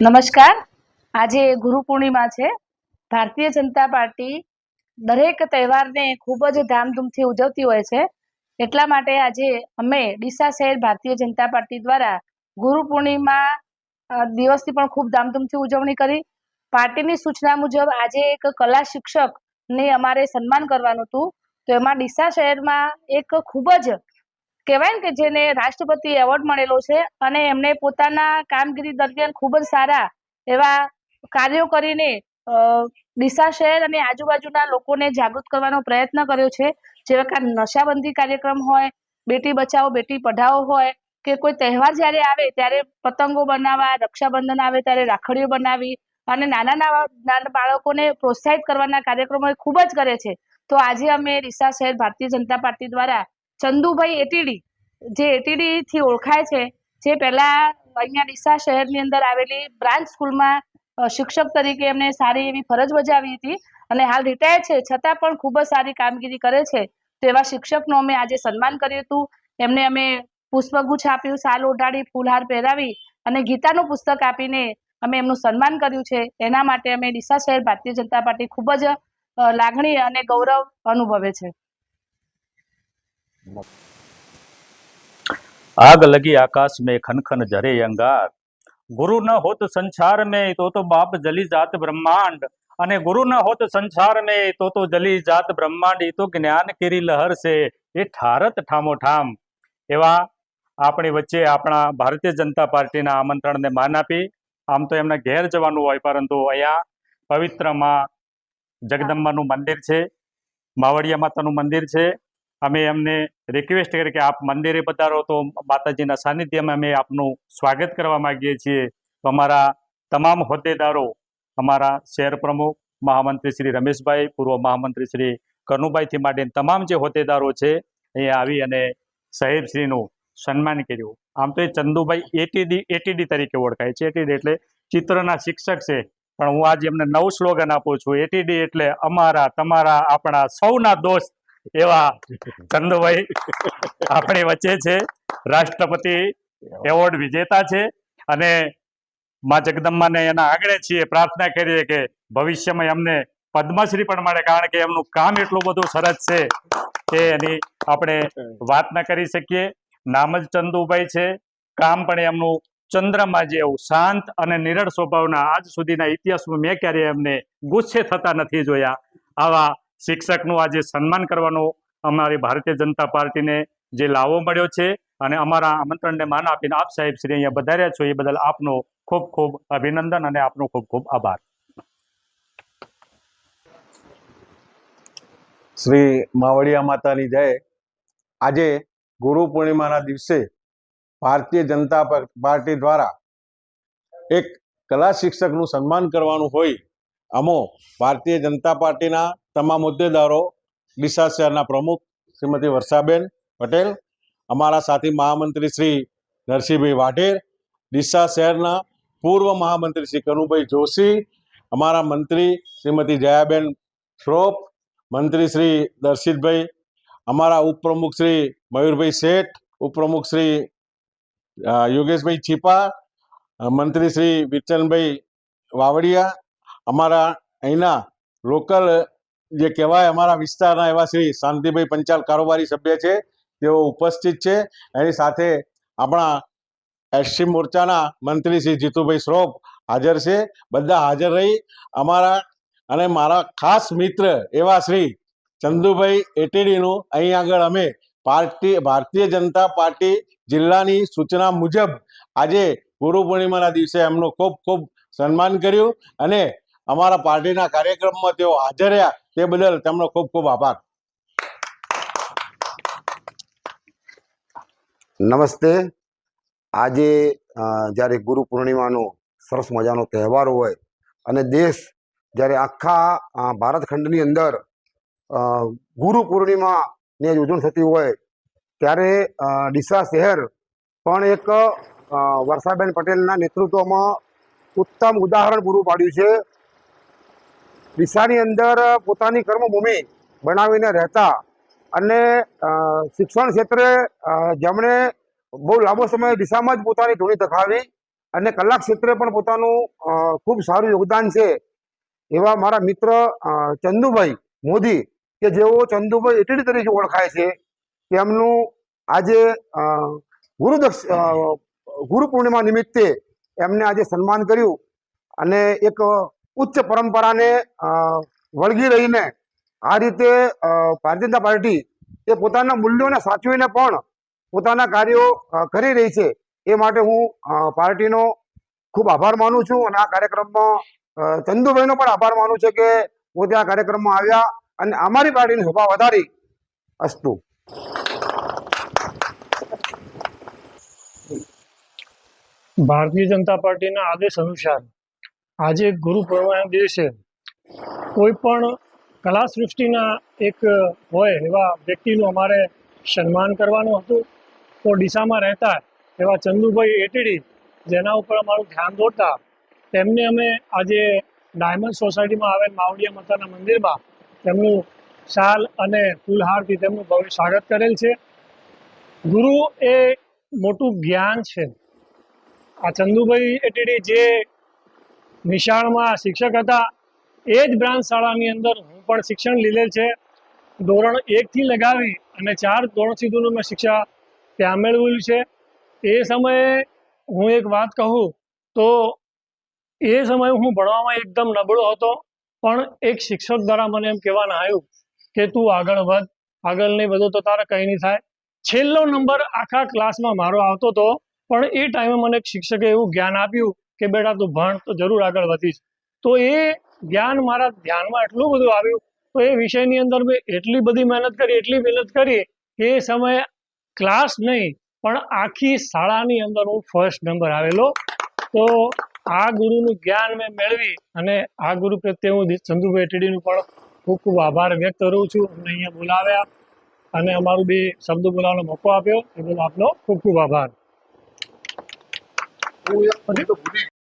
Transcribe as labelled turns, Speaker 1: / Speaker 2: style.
Speaker 1: નમસ્કાર. આજે ગુરુ પૂર્ણિમા છે. ભારતીય જનતા પાર્ટી દરેક તહેવારને ખૂબ જ ધામધૂમથી ઉજવતી હોય છે. એટલા માટે આજે અમે ડીસા શહેર ભારતીય જનતા પાર્ટી દ્વારા ગુરુ પૂર્ણિમા દિવસની પણ ખૂબ ધામધૂમથી ઉજવણી કરી. પાર્ટીની સૂચના મુજબ આજે એક કલા શિક્ષકને અમારે સન્માન કરવાનું હતું. તો એમાં ડીસા શહેરમાં એક ખૂબ જ કહેવાય ને કે જેને રાષ્ટ્રપતિ એવોર્ડ મળેલો છે અને એમણે પોતાના કામગીરી દરમિયાન ખૂબ જ સારા એવા કાર્યો કરીને ડીસા શહેર અને આજુબાજુના લોકોને જાગૃત કરવાનો પ્રયત્ન કર્યો છે. જેવા કે નશાબંધી કાર્યક્રમ હોય, બેટી બચાવો, બેટી પઢાઓ હોય, કે કોઈ તહેવાર જ્યારે આવે ત્યારે પતંગો બનાવવા, રક્ષાબંધન આવે ત્યારે રાખડીઓ બનાવી અને નાના નાના બાળકોને પ્રોત્સાહિત કરવાના કાર્યક્રમો ખૂબ જ કરે છે. તો આજે અમે ડીસા શહેર ભારતીય જનતા પાર્ટી દ્વારા ચંદુભાઈ એટીડી, જે એટીડી થી ઓળખાય છે, જે પહેલા અહીંયા ડીસા શહેરની અંદર આવેલી બ્રાન્ચ સ્કૂલમાં શિક્ષક તરીકે એમને સારી એવી ફરજ બજાવી હતી અને હાલ રિટાયર છે. છતાં પણ ખૂબ જ સારી કામગીરી કરે છે. તો એવા શિક્ષકનું અમે આજે સન્માન કર્યું હતું. એમને અમે પુષ્પગુચ્છ આપ્યું, સાલ ઓઢાડી, ફૂલહાર પહેરાવી અને ગીતાનું પુસ્તક આપીને અમે એમનું સન્માન કર્યું છે. એના માટે અમે ડીસા શહેર ભારતીય જનતા પાર્ટી ખૂબ જ લાગણી અને ગૌરવ અનુભવે છે.
Speaker 2: આગ લગી આકાશ મેં ખનખન જરે અંગાર ગુરુ ન હોત સંસાર મેં તો તો બાપ જલી જાત બ્રહ્માંડ અને ગુરુ ન હોત સંસાર મેં તો તો જલી જાત બ્રહ્માંડ એ તો જ્ઞાન કેરી લહર છે એ ઠારત ઠામો ઠામ એવા આપણી વચ્ચે આપણા ભારતીય જનતા પાર્ટીના આમંત્રણને માન આપી। આમ તો એમને ઘેર જવાનું હોય, પરંતુ અહીંયા પવિત્રમાં જગદંબાનું મંદિર છે, માવડિયા માતાનું મંદિર છે અમે એમને રિક્વેસ્ટ કરી કે આપ મંદિરે પધારો તો માતાજીના સાનિધ્યમાં અમે આપનું સ્વાગત કરવા માગીએ છીએ. તો અમારા તમામ હોદ્દેદારો, અમારા શહેર પ્રમુખ, મહામંત્રી શ્રી રમેશભાઈ, પૂર્વ મહામંત્રી શ્રી કનુભાઈથી માંડીને તમામ જે હોદ્દેદારો છે, અહીંયા આવી અને સાહેબશ્રીનું સન્માન કર્યું. આમ તો એ ચંદુભાઈ એટીડી એટીડી તરીકે ઓળખાય છે. એટીડી એટલે ચિત્રના શિક્ષક છે. પણ હું આજે એમને નવું સ્લોગન આપું છું. એટીડી એટલે અમારા, તમારા, આપણા સૌના દોસ્ત એવા ચંદુભાઈ આપણી વચ્ચે છે. રાષ્ટ્રપતિ એવોર્ડ વિજેતા છે અને માં જગદંબાને એના આગળ છીએ પ્રાર્થના કરીએ કે ભવિષ્યમાં એમને પદ્મશ્રી પણ મળે, કારણ કે એમનું કામ એટલું બધું સરસ છે કે એની આપણે વાત ન કરી શકીએ. નામ જ ચંદુભાઈ છે. કામ પણ એમનું ચંદ્રમાં જેવું શાંત અને નિરળ સ્વભાવના આજ સુધીના ઇતિહાસમાં મેં ક્યારેય એમને ગુસ્સે થતા નથી જોયા. આવા શિક્ષકનું આજે સન્માન કરવાનો અમારી ભારતીય જનતા પાર્ટીને જે લાવો મળ્યો છે અને અમારા આમંત્રણને માન આપીને આપ સાહેબ શ્રી અહીંયા વધાર્યા છો એ બદલ આપનો ખૂબ ખૂબ અભિનંદન અને આપનો ખૂબ ખૂબ આભાર.
Speaker 3: શ્રી માવડિયા માતાની જય. આજે ગુરુ પૂર્ણિમાના દિવસે ભારતીય જનતા પાર્ટી દ્વારા એક કલા શિક્ષકનું સન્માન કરવાનું હોય અમો ભારતીય જનતા પાર્ટીના તમામ હોદ્દેદારો ડીસા શહેરના પ્રમુખ શ્રીમતી વર્ષાબેન પટેલ, અમારા સાથી મહામંત્રી શ્રી નરસિંહભાઈ વાઢેર ડીસા શહેરના પૂર્વ મહામંત્રી શ્રી કનુભાઈ જોશી, અમારા મંત્રી શ્રીમતી જયાબેન શ્રોફ, મંત્રી શ્રી દર્શિતભાઈ, અમારા ઉપપ્રમુખ શ્રી મયુરભાઈ શેઠ, ઉપપ્રમુખ શ્રી યોગેશભાઈ છીપા મંત્રી શ્રી વિચનભાઈ વાવડિયા, અમારા અહીંના લોકલ જે કહેવાય અમારા વિસ્તારના એવા શ્રી શાંતિભાઈ પંચાલ કારોબારી સભ્ય છે, તેઓ ઉપસ્થિત છે. એની સાથે આપણા એસસી મોરચાના મંત્રી શ્રી જીતુભાઈ શ્રોફ હાજર છે. બધા હાજર રહી અમારા અને મારા ખાસ મિત્ર એવા શ્રી ચંદુભાઈ એટીડીનું અહીં આગળ અમે પાર્ટી, ભારતીય જનતા પાર્ટી જિલ્લાની સૂચના મુજબ આજે ગુરુ પૂર્ણિમાના દિવસે એમનું ખૂબ ખૂબ સન્માન કર્યું અને અમારા પાર્ટીના કાર્યક્રમમાં તેઓ હાજર રહ્યા, તે બદલ તેમનો ખૂબ ખૂબ આભાર.
Speaker 4: નમસ્તે. આજે જ્યારે ગુરુ પૂર્ણિમાનો સરસ મજાનો તહેવાર હોય અને દેશ જ્યારે આખા ભારત ખંડની અંદર ગુરુ પૂર્ણિમાની જ ઉજવણી થતી હોય, ત્યારે ડીસા શહેર પણ એક વર્ષાબેન પટેલના નેતૃત્વમાં ઉત્તમ ઉદાહરણ પૂરું પાડ્યું છે. ડીસાની અંદર પોતાની કર્મભૂમિ બનાવીને રહેતા અને શિક્ષણ ક્ષેત્રે જેમણે બહુ લાંબો સમય દિશામાં જ પોતાની ધૂણી તખાવી અને કલા ક્ષેત્રે પણ પોતાનું ખૂબ સારું યોગદાન છે એવા મારા મિત્ર ચંદુભાઈ મોદી કે જેઓ ચંદુભાઈ એટલી તરીકે ઓળખાય છે તેમનું આજે ગુરુદક્ષ ગુરુ પૂર્ણિમા નિમિત્તે એમને આજે સન્માન કર્યું અને એક ઉચ્ચ પરંપરાને વળગી રહીને આ રીતે ભારતીય જનતા પાર્ટી એ પોતાના મૂલ્યોને સાચવીને પણ પોતાના કાર્યો કરી રહી છે. એ માટે હું પાર્ટીનો ખૂબ આભાર માનું છું અને આ કાર્યક્રમમાં ચંદુભાઈનો પણ આભાર માનું છે કે પોતે આ કાર્યક્રમમાં આવ્યા અને અમારી પાર્ટીની શોભા વધારી અસ્તુ.
Speaker 5: ભારતીય જનતા પાર્ટીના આદેશ અનુસાર આજે ગુરુ પૂર્ણિમાના દિવસે કોઈ પણ કલા સૃષ્ટિના એક હોય એવા વ્યક્તિનું અમારે સન્માન કરવાનું હતું. તો ડીસામાં રહેતા એવા ચંદુભાઈ એટીડી, જેના ઉપર અમારું ધ્યાન દોરતા, તેમને અમે આજે ડાયમંડ સોસાયટીમાં આવેલ માવડીયા માતાના મંદિરમાં તેમનું શાલ અને ફૂલહારથી તેમનું ભવ્ય સ્વાગત કરેલ છે. ગુરુ એ મોટું જ્ઞાન છે. આ ચંદુભાઈ એટીડી જે નિશાળમાં શિક્ષક હતા. એ જ બ્રાન્ચ શાળાની અંદર હું પણ શિક્ષણ લીધેલ છે. ધોરણ એકથી લગાવી અને ચાર ધોરણ સુધીનું મેં શિક્ષા ત્યાં મેળવેલું છે. એ સમયે હું એક વાત કહું તો એ સમયે હું ભણવામાં એકદમ નબળો હતો. પણ એક શિક્ષક દ્વારા મને એમ કહેવાના આવ્યું કે તું આગળ વધ. આગળ નહીં વધો તો તારે કંઈ નહીં થાય. છેલ્લો નંબર આખા ક્લાસમાં મારો આવતો હતો પણ એ ટાઈમે મને શિક્ષકે એવું જ્ઞાન આપ્યું કે બેટા તું ભણ, તો જરૂર આગળ વધીશ. તો એ જ્ઞાન મારા ધ્યાનમાં એટલું બધું આવ્યું, તો એ વિષયની અંદર મેં એટલી બધી મહેનત કરી, એટલી મહેનત કરી એ સમયે ક્લાસ નહીં, પણ આખી શાળાની અંદર હું ફર્સ્ટ નંબર આવેલો. તો આ ગુરુનું જ્ઞાન મેં મેળવી અને આ ગુરુ પ્રત્યે હું ચંદુભાઈ ટીડીનું પણ ખૂબ ખૂબ આભાર વ્યક્ત કરું છું. અમને અહીંયા બોલાવ્યા અને અમારું બે શબ્દ બોલાવવાનો મોકો આપ્યો. એ બદલ આપનો ખૂબ ખૂબ આભાર. 我也觉得不利。